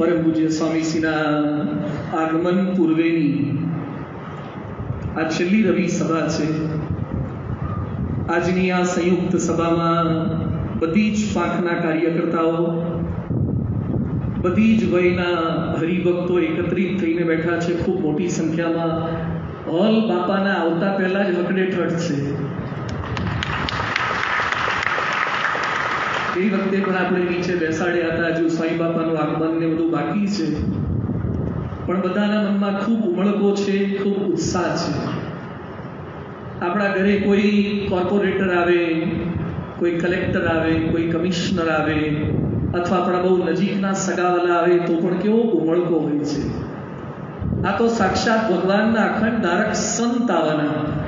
પરમ પૂજ્ય સ્વામીશ્રીના આગમન પૂર્વેની આ છેલ્લી રવિ સભા છે. આજની આ સંયુક્ત સભામાં બધી જ પાંખના કાર્યકર્તાઓ, બધી જ વયના હરિભક્તો એકત્રિત થઈને બેઠા છે. ખૂબ મોટી સંખ્યામાં. હોલ બાપાના આવતા પહેલા જ હકડેઠઠ છે. એ વખતે પણ આપણે નીચે બેસાડ્યા હતા હજુ સ્વાઈ બાપાનું આગમન ને બધું બાકી છે. પણ બધાના મનમાં ખૂબ ઉમળકો છે, ખૂબ ઉત્સાહ છે. આપણા ઘરે કોઈ કોર્પોરેટર આવે, કોઈ કલેક્ટર આવે, કોઈ કમિશનર આવે, અથવા આપણા બહુ નજીકના સગાવાલા આવે, તો પણ કેવો ઉમળકો હોય છે. આ તો સાક્ષાત ભગવાનના અખંડ ધારક સંત આવવાના.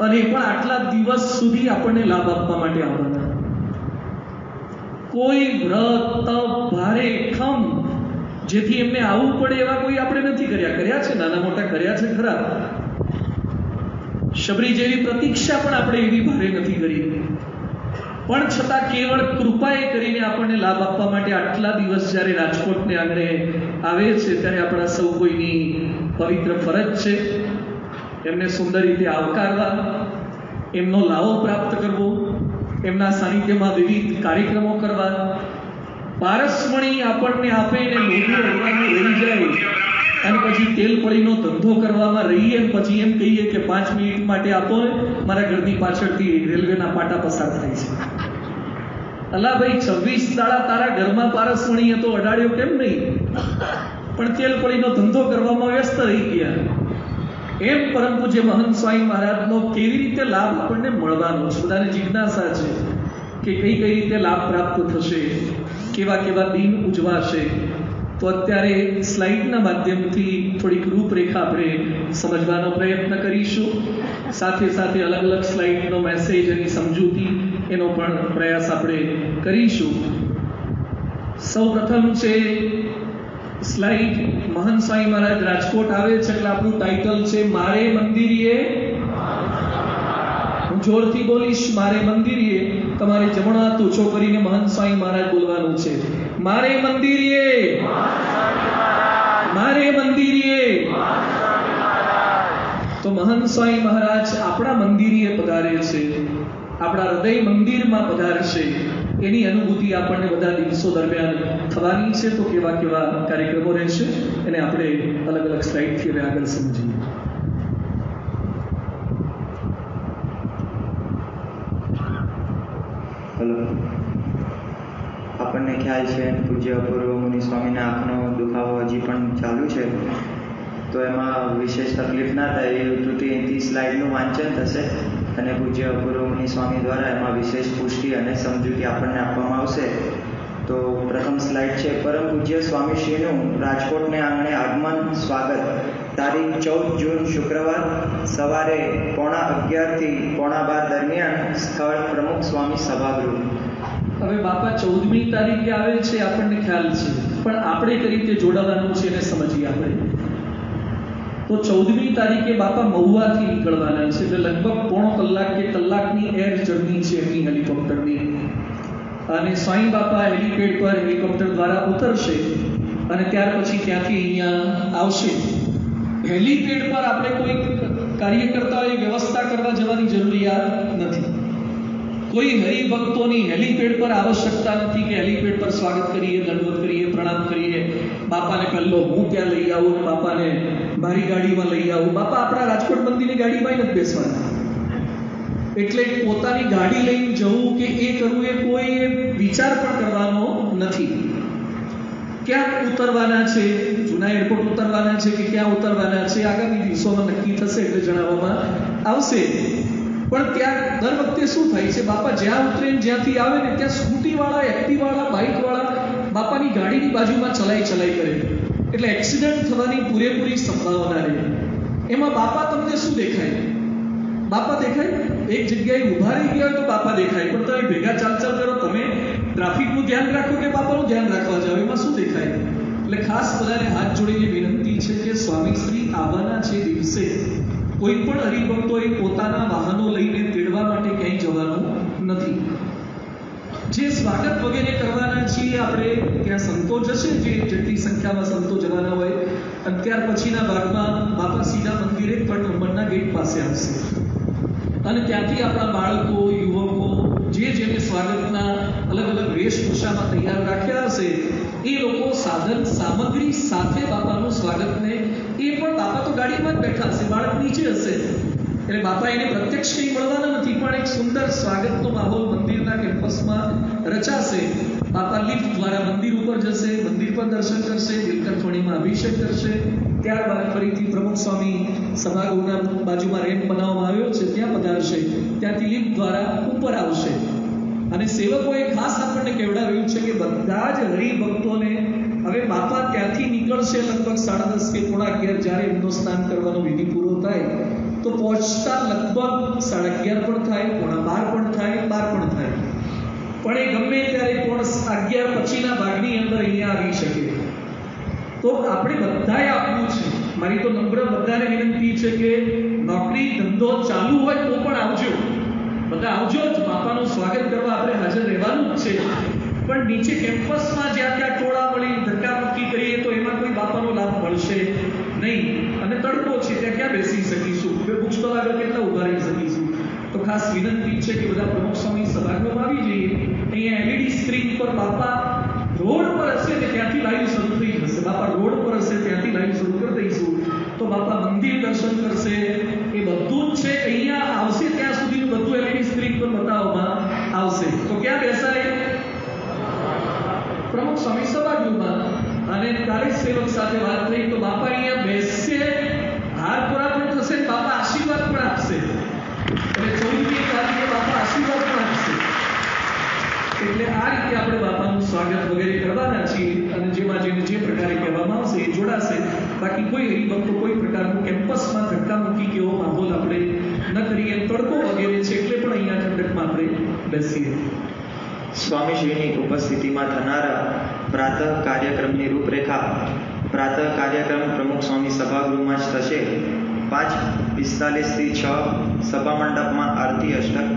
અને એ પણ આટલા દિવસ સુધી આપણને લાભ આપવા માટે આવવાના. કોઈ વ્રત તપ ભારે ખમ, જેથી એમને આવવું પડે એવા કોઈ આપણે નથી કર્યા. કર્યા છે, નાના મોટા કર્યા છે, ખરા. શબરી જેવી પ્રતીક્ષા પણ આપણે એવી ભારે નથી કરી. પણ છતાં કેવળ કૃપાએ કરીને આપણને લાભ આપવા માટે આટલા દિવસ જ્યારે રાજકોટને આંગણે આવે છે, ત્યારે આપણા સૌ કોઈની પવિત્ર ફરજ છે. એમને સુંદર રીતે આવકારવા, એમનો લાવો પ્રાપ્ત કરવો. એમના સાનિધ્યમાં વિવિધ કાર્યક્રમો કરવા, પારસમણી આપણને આપે ને લોભો હલવાનું રહી જાય. અને પછી તેલ પડીનો ધંધો કરવામાં રહીએ પછી એમ કહીએ કે પાંચ મિનિટ માટે આપો મારા ઘરની પાછળથી રેલવેના પાટા પસાર થાય છે. અલા ભાઈ, છવ્વીસ દાડા તારા ઘરમાં પારસમણી હતો, અડાડ્યો કેમ નહીં? પણ તેલ પડીનો ધંધો કરવામાં વ્યસ્ત રહી ગયા. એમ પરમ પૂજ્ય મહંત સ્વામી મહારાજનો કેવી રીતે લાભ આપણને મળવાનો છે? જિજ્ઞાસા છે કે કઈ કઈ રીતે લાભ પ્રાપ્ત થશે, કેવા કેવા દિન ઉજવાશે? તો અત્યારે સ્લાઇડના માધ્યમથી થોડીક રૂપરેખા આપણે સમજવાનો પ્રયત્ન કરીશું. સાથે સાથે અલગ અલગ સ્લાઇડનો મેસેજ એની સમજૂતી એનો પણ પ્રયાસ આપણે કરીશું. સૌ પ્રથમ છે સ્લાઇડ મહંત સ્વામી મહારાજ રાજકોટ આવે છે એટલે આપણું ટાઇટલ છે, મારે મંદિરીએ હું જોરથી બોલીશ, મારે મંદિરીએ તમારે જમણા હાથ ઓછો કરીને મહંત સ્વામી મહારાજ બોલવાનું છે. મારે મંદિરીએ મારે મંદિરીએ તો મહંત સ્વામી મહારાજ આપણા મંદિરીએ પધારે છે. આપણા હૃદય મંદિરમાં પધારશે. એની અનુભૂતિ આપણને બધા દિવસો દરમિયાન થવાની છે. તો કેવા કેવા કાર્યક્રમો રહેશે એને આપણે અલગ અલગ સ્લાઇડથી હવે આગળ સમજીએ. આપણને ખ્યાલ છે પૂજ્ય અપૂર્વ મુનિ સ્વામીના આંખનો દુખાવો હજી પણ ચાલુ છે. તો એમાં વિશેષ તકલીફ ના થાય એ ત્રીસ સ્લાઇડનું વાંચન થશે. અને પૂજ્ય અપૂર્વ સ્વામી દ્વારા એમાં વિશેષ પુષ્ટિ અને સમજૂતી આપણને આપવામાં આવશે. તો પ્રથમ સ્લાઇડ છે, પરમ પૂજ્ય સ્વામીશ્રીનું રાજકોટને આંગણે આગમન સ્વાગત. તારીખ ચૌદ જૂન શુક્રવાર, સવારે પોણા અગિયારથી પોણા બાર દરમિયાન સ્થળ પ્રમુખ સ્વામી સભાગૃહ. હવે બાપા, ચૌદમી તારીખે આવે છે, આપણને ખ્યાલ છે. પણ આપણે કઈ રીતે જોડાવાનું છે એને સમજીએ આપણે. તો ચૌદમી તારીખે બાપા મહુવાથી નીકળવાના છે. એટલે લગભગ પોણો કલાક કે કલાકની એર જર્ની છે એમની હેલિકોપ્ટરની. અને સ્વાઈ બાપા હેલિપેડ પર હેલિકોપ્ટર દ્વારા ઉતરશે અને ત્યાર પછી ત્યાંથી અહીંયા આવશે. હેલિપેડ પર આપણે કોઈ કાર્યકર્તાઓએ વ્યવસ્થા કરવા જવાની જરૂરિયાત નથી. કોઈ હરિભક્તોની હેલિપેડ પર આવશ્યકતા નથી કે હેલિપેડ પર સ્વાગત કરીએ, દંડવત કરીએ, પ્રણામ કરીએ. બાપાને પહેલો હું ત્યાં લઈ આવું? બાપાને મારી ગાડીમાં લઈ આવું. બાપા, આપણા રાજકોટ મંદિરની ગાડીમાં નથી બેસવાના. એટલે પોતાની ગાડી લઈને જવું કે એ કરવું એ કોઈ વિચાર પણ કરવાનો નથી. ક્યાં ઉતરવાના છે? જૂના એરપોર્ટ ઉતરવાના છે કે ક્યાં ઉતરવાના છે? આગામી દિવસોમાં નક્કી થશે એટલે જણાવવામાં આવશે. પણ ત્યાં દર વખતે શું થાય છે? બાપા, જ્યાં ઉતરે જ્યાંથી આવે ને ત્યાં સ્કૂટીવાળા, એક્ટિવાળા, બાઇકવાળા બાપાની ગાડીની બાજુમાં ચલાઈ ચલાઈ કરે. એટલે એક્સિડન્ટ થવાની પૂરેપૂરી સંભાવના રહે. એમાં બાપા તમને શું દેખાય? બાપા દેખાય? એક જગ્યાએ ઊભા રહી ગયા તો બાપા દેખાય. પણ તમે ભેગા ચાલતા ચાલ કરો, તમે ટ્રાફિકનું ધ્યાન રાખો કે બાપાનું ધ્યાન રાખવા જાઓ? એમાં શું દેખાય? એટલે ખાસ બધાને હાથ જોડીને વિનંતી છે કે સ્વામી શ્રી આવવાના છે દિવસે. કોઈ પણ હરિભક્તોએ પોતાના વાહનો લઈને તેડવા માટે ક્યાંય જવાનું નથી. જે સ્વાગત વગેરે કરવાના છીએ આપણે, ત્યાં સંતો જશે, જે જેટલી સંખ્યામાં સંતો જવાના હોય અને ત્યાર પછીના ભાગમાં બાપા સીધા મંદિરે ત્રણ નંબરના ગેટ પાસે આવશે. અને ત્યાંથી આપણા બાળકો, યુવકો, જે જેને સ્વાગતના અલગ અલગ વેશભૂષામાં તૈયાર રાખ્યા હશે, એ લોકો સાધન, સામગ્રી સાથે બાપાનું સ્વાગતને એ પણ બાપા તો ગાડીમાં જ બેઠા હશે, બાળક નીચે હશે. એટલે બાપા એને પ્રત્યક્ષ કંઈ મળવાના નથી, પણ એક સુંદર સ્વાગતનો માહોલ મંદિરના કેમ્પસમાં રચાશે. બાપા લિફ્ટ દ્વારા મંદિર ઉપર જશે, મંદિર પર દર્શન કરશે નીલકંઠવણીમાં અભિષેક કરશે. ત્યારબાદ ફરીથી પ્રમુખ સ્વામી સભાગૃહના બાજુમાં રેમ્પ બનાવવામાં આવ્યો છે, ત્યાં પધારશે. ત્યાંથી લિફ્ટ દ્વારા ઉપર આવશે. અને સેવકોએ ખાસ આપણને કહેવડાવ્યું છે કે બધા જ હરિભક્તોને હવે બાપા ત્યાંથી નીકળશે લગભગ સાડા દસ કે પોણા અગિયાર જ્યારે એમનો સ્નાન કરવાનો વિધિ પૂરો થાય તો પહોંચતા લગભગ સાડા અગિયાર પણ થાય, પોણા બાર પણ થાય, બાર પણ થાય. પણ એ ગમે ત્યારે પોણ અગિયાર પછીના ભાગની અંદર અહીંયા આવી શકે. તો આપણે બધાએ આપવું છે. મારી તો નમ્ર બધાને વિનંતી છે કે નોકરી, ધંધો ચાલુ હોય તો પણ આવજો. બધા આવજો જ. બાપાનું સ્વાગત કરવા આપણે હાજર રહેવાનું જ છે. પણ નીચે કેમ્પસમાં જ્યાં ત્યાં ટોળા મળી ધક્કામુક્કી કરીએ તો એમાં કોઈ બાપાનો લાભ મળશે નહીં અને તડકો છે ત્યાં ક્યાં બેસી શકીશું બે બુક સ્ટોલ આગળ કેટલા ઊભા રહી શકીશું તો ખાસ વિનંતી છે કે બધા પ્રમુખ સ્વામી સભાગૃહમાં આવી જઈએ, અહીંયા એલઈડી સ્ક્રીન પર બાપા રોડ પર હશે ને ત્યાંથી લાઈવ શરૂ થઈ જશે. બાપા રોડ પર હશે ત્યાંથી લાઈવ શરૂ કરી દઈશું. તો બાપા મંદિર દર્શન કરશે. એ બધું જ છે. અહીંયા આવશે ત્યાં સુધી બધું એલઈડી સ્ક્રીન પર બતાવવામાં આવશે. તો ક્યાં બેસાય પ્રમુખ સ્વામી સભાગૃહમાં. અને તારીખ સેવક સાથે વાત થઈ તો બાપા અહીંયા બેસશે. હાર પૂરા પણ થશે ને બાપા આશીર્વાદ પણ આપશે એટલે ચૌદમી તારીખે બાપા આશીર્વાદ પણ આપશે એટલે આ રીતે આપણે બાપાનું સ્વાગત વગેરે કરવાના છીએ અને જેમાં જેને જે પ્રકારે કહેવામાં આવશે એ જોડાશે. બાકી કોઈ હરિભક્તો કોઈ પ્રકારનું કેમ્પસમાં ધક્કા મૂકી કે એવો માહોલ આપણે ન કરીએ. તડકો વગેરે છે એટલે પણ અહીંયા ઠંડકમાં આપણે બેસીએ. સ્વામીશ્રીની ઉપસ્થિતિમાં થનારા પ્રાતઃ કાર્યક્રમની રૂપરેખા, પ્રાતઃ કાર્યક્રમ પ્રમુખ સ્વામી સભાગૃહમાં જ થશે. પાંચ પિસ્તાલીસથી છ સભા મંડપમાં આરતી અષ્ટક,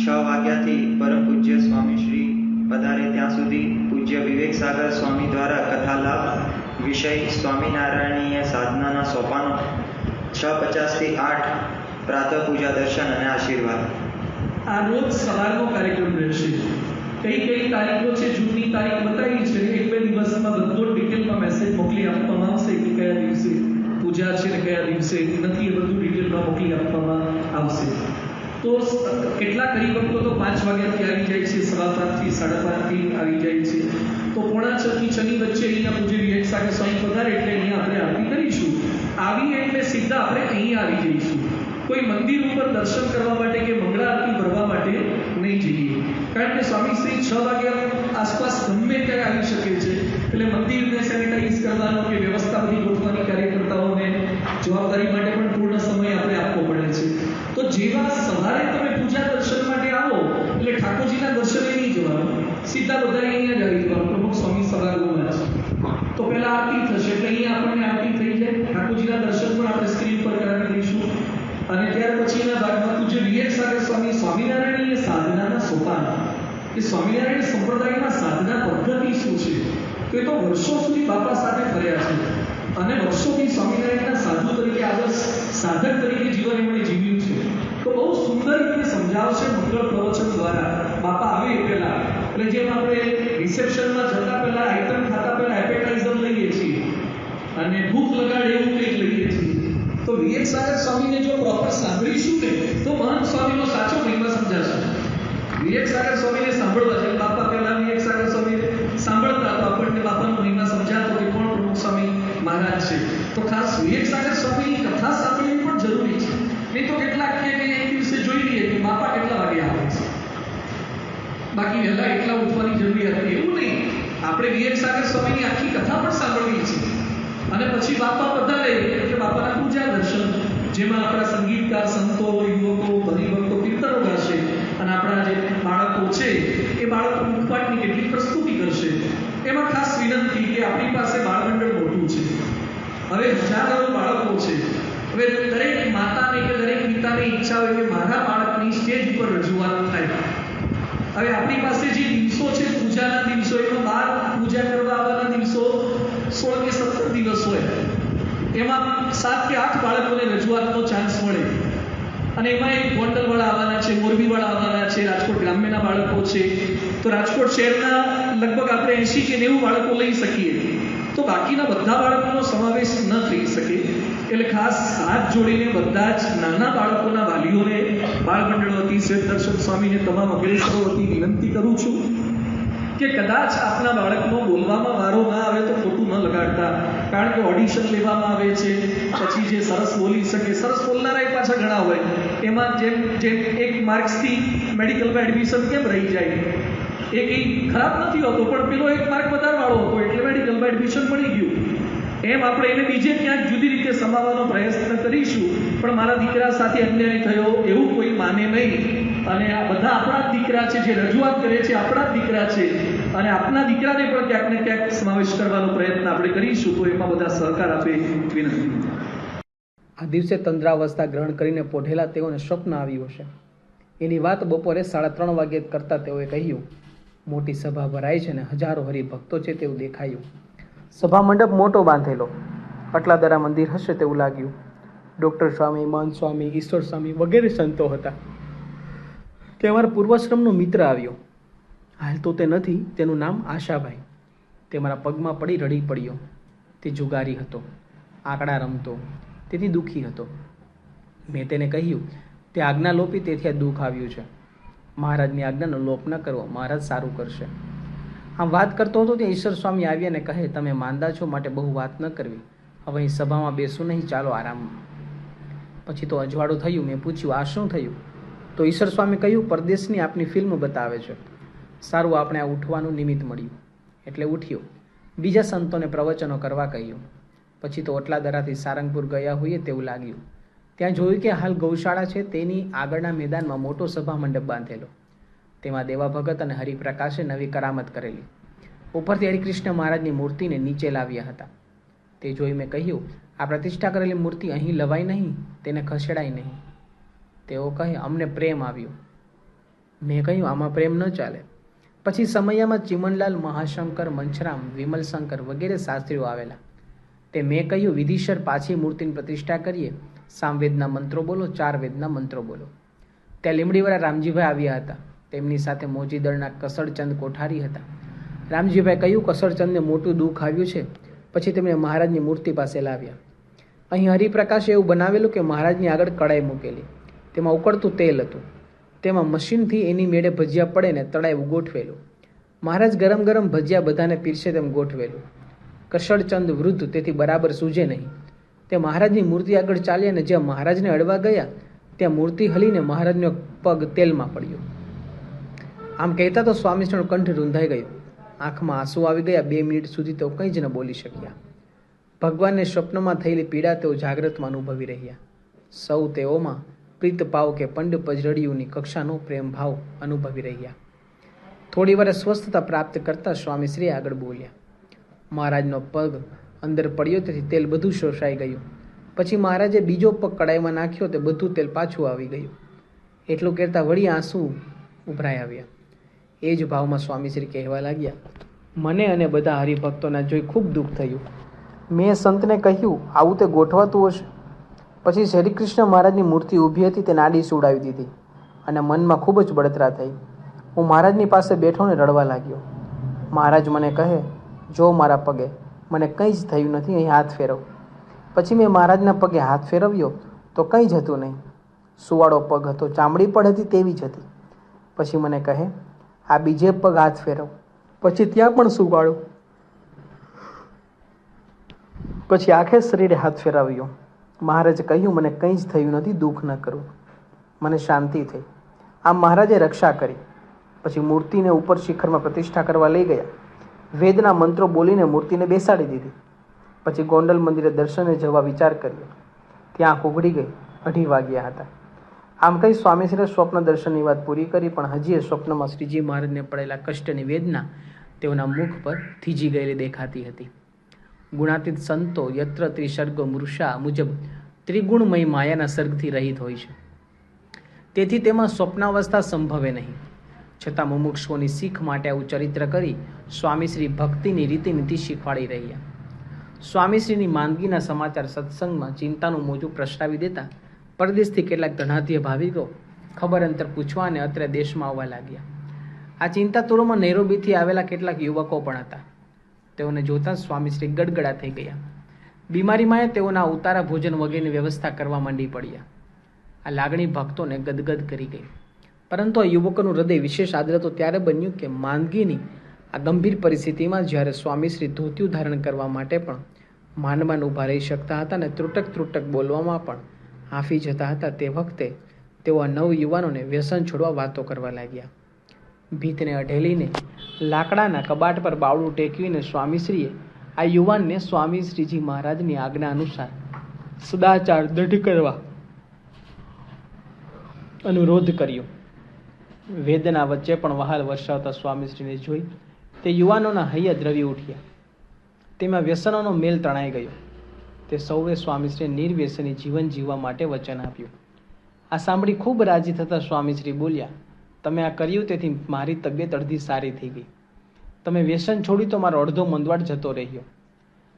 છ વાગ્યાથી પરમ પૂજ્ય સ્વામીશ્રી પધારે ત્યાં સુધી પૂજ્ય વિવેક સાગર સ્વામી દ્વારા કથાલાભ, વિષય સ્વામિનારાયણીય સાધનાના સોપાનો છ પચાસથી આઠ પ્રાતઃ પૂજા દર્શન અને આશીર્વાદ. આ રોજ સવારનો કાર્યક્રમ રહેશે. કઈ કઈ તારીખો છે? જૂનની તારીખ બતાવી છે. એક બે દિવસમાં બધો ડિટેલમાં મેસેજ મોકલી આપવામાં આવશે કે કયા દિવસે પૂજા છે ને કયા દિવસે નથી એ બધું ડિટેલમાં મોકલી આપવામાં આવશે. તો કેટલાક હરિભક્તો તો પાંચ વાગ્યાથી આવી જાય છે, સવા પાંચથી સાડા પાંચથી આવી જાય છે. તો પોણા છ થી છની વચ્ચે અહીંયા પૂજ્ય વિવેક સાથે સ્વાઈ પધારે એટલે અહીંયા આપણે આરતી કરીશું. આવી એટલે સીધા આપણે અહીંયા આવી જઈશું. કોઈ મંદિર ઉપર દર્શન કરવા માટે કે મંગળા આરતી ભરવા માટે નહીં જઈએ. કારણ કે સ્વામી શ્રી છ વાગ્યા આસપાસ ગમે ત્યારે આવી શકે છે. એટલે મંદિરને સેનિટાઈઝ કરવાનો કે વ્યવસ્થા બધી ગોઠવાની કાર્યકર્તાઓને જવાબદારી માટે પણ પૂર્ણ સમય આપણે આપવો પડે છે તો જેવા સવારે તમે પૂજા દર્શન માટે આવો એટલે ઠાકોરજીના દર્શને નહીં જવાનું સીધા બધા અહીંયા જ આવી જવાનું પ્રમુખ સ્વામી સભાગૃહમાં છે તો પહેલા આરતી થશે એટલે અહીંયા આપણને આરતી થઈ જાય ઠાકોરજીના દર્શન પણ આપણે સ્ક્રીન પર કરાવી દઈશું અને ત્યાર પછીના ભાગમાં પૂજ્ય વિવેક સાગર સ્વામી સ્વામિનારાયણીય સાધનાના સોપાન કે સ્વામિનારાયણ સંપ્રદાયના સાધના પદ્ધતિ શું છે? તો એ તો વર્ષો સુધી બાપા સાથે ફર્યા છે. અને વર્ષોથી સ્વામિનારાયણના સાધુ તરીકે આગળ સાધક તરીકે જીવન એમણે જીવ્યું છે. તો બહુ સુંદર રીતે સમજાવશે મંગળ પ્રવચન દ્વારા બાપા આવે પહેલા. એટલે જેમ આપણે રિસેપ્શનમાં જતા પહેલા આઈટમ ખાતા પહેલા એપેટાઇઝર લઈએ છીએ. અને ભૂખ લગાડે એવું કંઈક લઈએ છીએ. તો વિવેક સાગર સ્વામીને જો પ્રોપર સાંભળીશું ને, તો મહંત સ્વામીનો સાચો મહિમા સમજાશે. વિવેક સ્વામીને સાંભળવા છે. બાપા પહેલા વિવેક સાગર સ્વામી સાંભળતા તો આપણને બાપાનો મહિમા સમજાતો કે કોણ પ્રમુખ સ્વામી મહારાજ છે. તો ખાસ વિવેક સ્વામીની કથા સાંભળવી પણ જરૂરી છે. નહીં તો કેટલાક કે એક દિવસે જોઈ લઈએ કે બાપા કેટલા વાગે આવે છે. બાકી વહેલા એટલા ઉઠવાની જરૂરિયાત નથી. એવું નહીં. આપણે વિવેક સાગર સ્વામીની આખી કથા પણ સાંભળવી છે અને પછી બાપા પધારે એટલે બાપાના પૂજા દર્શન, જેમાં આપણા સંગીતકાર, સંતો યુવકો હરિભક્તો કીર્તનો ગાશે અને આપણા જે બાળકો છે એ બાળકો મુખપાટની કેટલીક પ્રસ્તુતિ કરશે, એમાં ખાસ વિનંતી કે આપણી પાસે બાળમંડળ મોટું છે. હવે હજારો બાળકો છે. હવે દરેક માતાને કે દરેક પિતાને ઈચ્છા હોય કે મારા બાળકની સ્ટેજ ઉપર રજૂઆત થાય. હવે આપણી પાસે જે દિવસો છે, પૂજાના દિવસો, એમાં બાર પૂજા કરવા આવવાના દિવસો, સોળ કે સત્તર દિવસ હોય, એમાં સાત કે આઠ બાળકોને રજૂઆતનો ચાન્સ મળે. અને એમાં એક ગોંડલવાળા આવવાના છે, મોરબીવાળા આવવાના છે, રાજકોટ ગ્રામ્યના બાળકો છે. તો રાજકોટ શહેરના લગભગ આપણે એંશી કે નેવું બાળકો લઈ શકીએ. તો બાકીના બધા બાળકોનો સમાવેશ ન થઈ શકે. એટલે ખાસ હાથ જોડીને બધા જ નાના બાળકોના વાલીઓને બાળ મંડળ વતી, શ્વેત દર્શન સ્વામીને તમામ અગ્રેસરો વતી વિનંતી કરું છું કે કદાચ આપના બાળકનો બોલવામાં વારો ના આવે તો ખોટું ન લગાડતા. કારણ કે ઓડિશન લેવામાં આવે છે, પછી જે સરસ બોલી શકે, સરસ બોલનારા એ પાછા ઘણા હોય. એમાં જેમ જેમ એક માર્ક્સથી મેડિકલમાં એડમિશન કેમ રહી જાય? એ કંઈ ખરાબ નથી હોતો, પણ પેલો એક માર્ક વધારવાળો હતો, એટલે મેડિકલમાં એડમિશન મળી ગયું. એમ આપણે એને બીજે ક્યાંક જુદી રીતે સમાવવાનો પ્રયત્ન કરીશું, પણ મારા દીકરા સાથે અન્યાય થયો એવું કોઈ માને નહીં. અને આ બધા આપણા જ દીકરા છે, જે રજૂઆત કરે છે, આપણા જ દીકરા છે. અને આપના દીકરાને પણ ક્યાંક ને ક્યાંક સમાવેશ કરવાનો પ્રયત્ન આપણે કરીશું, તો એમાં બધા સહકાર આપે વિનંતી. આ દિવસે તંદ્રાવસ્થા ગ્રહણ કરીને પોઢેલા તેઓને સ્વપ્ન આવ્યું હશે. એની વાત બપોરે સાડા ત્રણ વાગ્યે કરતા તેઓએ કહ્યું મોટી સભા ભરાય છે ને હજારો હરિભક્તો છે તેવું દેખાયું. સભા મંડપ મોટો બાંધેલો. અટલાદરા મંદિર હશે તેવું લાગ્યું. ડૉક્ટર સ્વામી, મહંત સ્વામી, ઈશ્વર સ્વામી વગેરે સંતો હતા. તે અમારા પૂર્વાશ્રમનો મિત્ર આવ્યો. હાલ તો તે નથી, તેનું નામ આશાભાઈ. તે મારા પગમાં પડી રડી પડ્યો. તે જુગારી હતો, આંકડા રમતો, તેથી દુઃખી હતો. મેં તેને કહ્યું, તે આજ્ઞા લોપી તેથી આ દુઃખ આવ્યું છે. મહારાજની આજ્ઞાનો લોપ ન કરવો, મહારાજ સારું કરશે. આમ વાત કરતો હતો ત્યાં ઈશ્વર સ્વામી આવ્યા અને કહે, તમે માંદા છો માટે બહુ વાત ન કરવી. હવે અહીં સભામાં બેસું નહીં, ચાલો આરામમાં. પછી તો અજવાળું થયું, મેં પૂછ્યું, આ શું થયું? તો ઈશ્વર સ્વામી કહ્યું, પરદેશની આપની ફિલ્મ બતાવે છે. સારું આપણે આ ઉઠવાનું નિમિત્ત મળ્યું. એટલે ઉઠ્યો. બીજા સંતોને પ્રવચનો કરવા કહ્યું. પછી તો ઓટલાદરાથી સારંગપુર ગયા હોઈએ તેવું લાગ્યું. ત્યાં જોયું કે હાલ ગૌશાળા છે, તેની આગળના મેદાનમાં મોટો સભા મંડપ બાંધેલો. તેમાં દેવા ભગત અને હરિપ્રકાશે નવી કરામત કરેલી. ઉપરથી હરિકૃષ્ણ મહારાજની મૂર્તિને નીચે લાવ્યા હતા. તે જોઈ મેં કહ્યું, આ પ્રતિષ્ઠા કરેલી મૂર્તિ અહીં લવાય નહીં, તેને ખસેડાય નહીં. તેઓ કહે, અમને પ્રેમ આવ્યો. મેં કહ્યું, આમાં પ્રેમ ન ચાલે. પછી સમયમાં ચિમનલાલ, મહાશંકર મંચરામ વિમલશંકર વગેરે શાસ્ત્રીઓ આવેલા. તે મેં કહ્યું, વિધિશર પાછી મૂર્તિની પ્રતિષ્ઠા કરીએ સામવેદના મંત્રો બોલો ચાર વેદના મંત્રો બોલો. ત્યાં લીમડીવાળા રામજીભાઈ આવ્યા હતા. તેમની સાથે મોજીદળના કસળચંદ કોઠારી હતા. રામજીભાઈ કહ્યું, કસળચંદને મોટું દુઃખ આવ્યું છે. પછી તેમણે મહારાજની મૂર્તિ પાસે લાવ્યા. અહીં હરિપ્રકાશે એવું બનાવેલું કે મહારાજની આગળ કડાઈ મૂકેલી. તેમાં ઉકળતું તેલ હતું. તેમાં મશીનથી એની મેળે ભજીયા પડે ને તળાયું ગોઠવેલું મહારાજ ગરમ ગરમ ભજીયા બધાને પીરસે તેમ ગોઠવેલું. કસળચંદ વૃદ્ધ તેથી બરાબર સૂજે નહીં. તે મહારાજની મૂર્તિ આગળ ચાલ્યા અને જ્યાં મહારાજને અડવા ગયા, ત્યાં મૂર્તિ હલીને મહારાજનો પગ તેલમાં પડ્યો. આમ કહેતા તો સ્વામીશ્રીનો કંઠ રૂંધાઈ ગયો. આંખમાં આંસુ આવી ગયા, બે મિનિટ સુધી તેઓ કંઈ જ ન બોલી શક્યા. ભગવાનને સ્વપ્નમાં થયેલી પીડા તેઓ જાગ્રતમાં અનુભવી રહ્યા. સૌ તેઓમાં પ્રીત ભાવ કે પંડ પજરડિયુની કક્ષાનો પ્રેમભાવ અનુભવી રહ્યા. થોડી વાર સ્વસ્થતા પ્રાપ્ત કરતા સ્વામીશ્રી આગળ બોલ્યા, મહારાજનો પગ અંદર પડ્યો તેથી તેલ બધું શોષાઈ ગયું. પછી મહારાજે બીજો પગ કડાઈમાં નાખ્યો તે બધું તેલ પાછું આવી ગયું. એટલું કહેતા વળી આંસુ ઉભરાઈ આવ્યા. એ જ ભાવમાં સ્વામીશ્રી કહેવા લાગ્યા, મને અને બધા હરિભક્તોના જોઈ ખૂબ દુઃખ થયું. મેં સંતને કહ્યું, આવું તે ગોઠવાતું હશે. પછી શ્રીકૃષ્ણ મહારાજની મૂર્તિ ઊભી હતી તે નાડી સુડાવી દીધી અને મનમાં ખૂબ જ બળતરા થઈ. હું મહારાજની પાસે બેઠો ને રડવા લાગ્યો. મહારાજ મને કહે, જો મારા પગે મને કંઈ જ થયું નથી, અહીં હાથ ફેરવ. પછી મેં મહારાજના પગે હાથ ફેરવ્યો તો કંઈ જ હતું નહીં. સુવાળો પગ હતો, ચામડી પણ હતી તેવી જ હતી. પછી મને કહે, આ બીજે પગ હાથ ફેરવ. પછી ત્યાં પણ સુવાળો. પછી આખે શરીરે હાથ ફેરવ્યો. મહારાજે કહ્યું, મને કંઈ જ થયું નથી, દુઃખ ન કરું. મને શાંતિ થઈ. આમ મહારાજે રક્ષા કરી. પછી મૂર્તિને ઉપર શિખરમાં પ્રતિષ્ઠા કરવા લઈ ગયા. વેદના મંત્રો બોલીને મૂર્તિને બેસાડી દીધી. પછી ગોંડલ મંદિરે દર્શને જવા વિચાર કર્યો. ત્યાં આંખ ગઈ, અઢી વાગ્યા હતા. આમ કહી સ્વામીશ્રીએ સ્વપ્ન દર્શનની વાત પૂરી કરી, પણ હજી એ સ્વપ્નમાં શ્રીજી મહારાજને પડેલા કષ્ટની વેદના તેઓના મુખ પર થીજી ગયેલી દેખાતી હતી. ગુણાતીત સંતો યત્ર ત્રિસર્ગો મૃષા મુજબ ત્રિગુણમય માયાના સર્ગથી રહિત હોય છે. તેથી તેમાં સ્વપ્નાવસ્થા સંભવે નહીં. છતાં મુમુક્ષુઓની શીખ માટે આવું ચરિત્ર કરી સ્વામીશ્રી ભક્તિની રીતિનીતિ શીખવાડી રહ્યા. સ્વામીશ્રીની માંદગીના સમાચાર સત્સંગમાં ચિંતાનું મોજું પ્રસરાવી દેતા પરદેશથી કેટલાક ધનાધ્ય ભાવિકો ખબર અંતર પૂછવા અને અત્રે દેશમાં આવવા લાગ્યા. આ ચિંતાતુરોમાં નૈરોબીથી આવેલા કેટલાક યુવકો પણ હતા. તેઓને જોતાં સ્વામીશ્રી ગડગડા થઈ ગયા. બીમારીમાં તેઓના ઉતારા ભોજન વગેરેની વ્યવસ્થા કરવા માંડી પડ્યા. આ લાગણી ભક્તોને ગદગદ કરી ગઈ. પરંતુ આ યુવકોનું હૃદય વિશેષ આદર તો ત્યારે બન્યું કે માંદગીની આ ગંભીર પરિસ્થિતિમાં જ્યારે સ્વામીશ્રી ધોતિયું ધારણ કરવા માટે પણ માંડમાં ઊભા રહી શકતા હતા અને ત્રુટક ત્રુટક બોલવામાં પણ હાંફી જતા હતા, તે વખતે તેઓ આ નવ યુવાનોને વ્યસન છોડવા વાતો કરવા લાગ્યા. ભીતને અઢેલીને લાકડાના કબાટ પર બાવડું ટેકવીને સ્વામીશ્રીએ આ યુવાનને સ્વામી શ્રીજી મહારાજની આજ્ઞા અનુસાર સદાચાર દઢ કરવા અનુરોધ કર્યો. વેદના વચ્ચે પણ વહાલ વરસાવતા સ્વામીશ્રીને જોઈ તે યુવાનોના હૈયા દ્રવી ઉઠ્યા. તેમાં વ્યસનોનો મેલ તણાઈ ગયો. તે સૌએ સ્વામીશ્રીએ નિર્વ્યસની જીવન જીવવા માટે વચન આપ્યું. આ સાંભળી ખૂબ રાજી થતા સ્વામીશ્રી બોલ્યા, તમે આ કર્યું તેથી મારી તબિયત અડધી સારી થઈ ગઈ. તમે વ્યસન છોડ્યું તો મારો અડધો મંદવાડ જતો રહ્યો.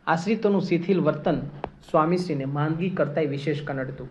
આશ્રિતોનું શિથિલ વર્તન સ્વામીશ્રીને માંદગી કરતાંય વિશેષ કનડતું.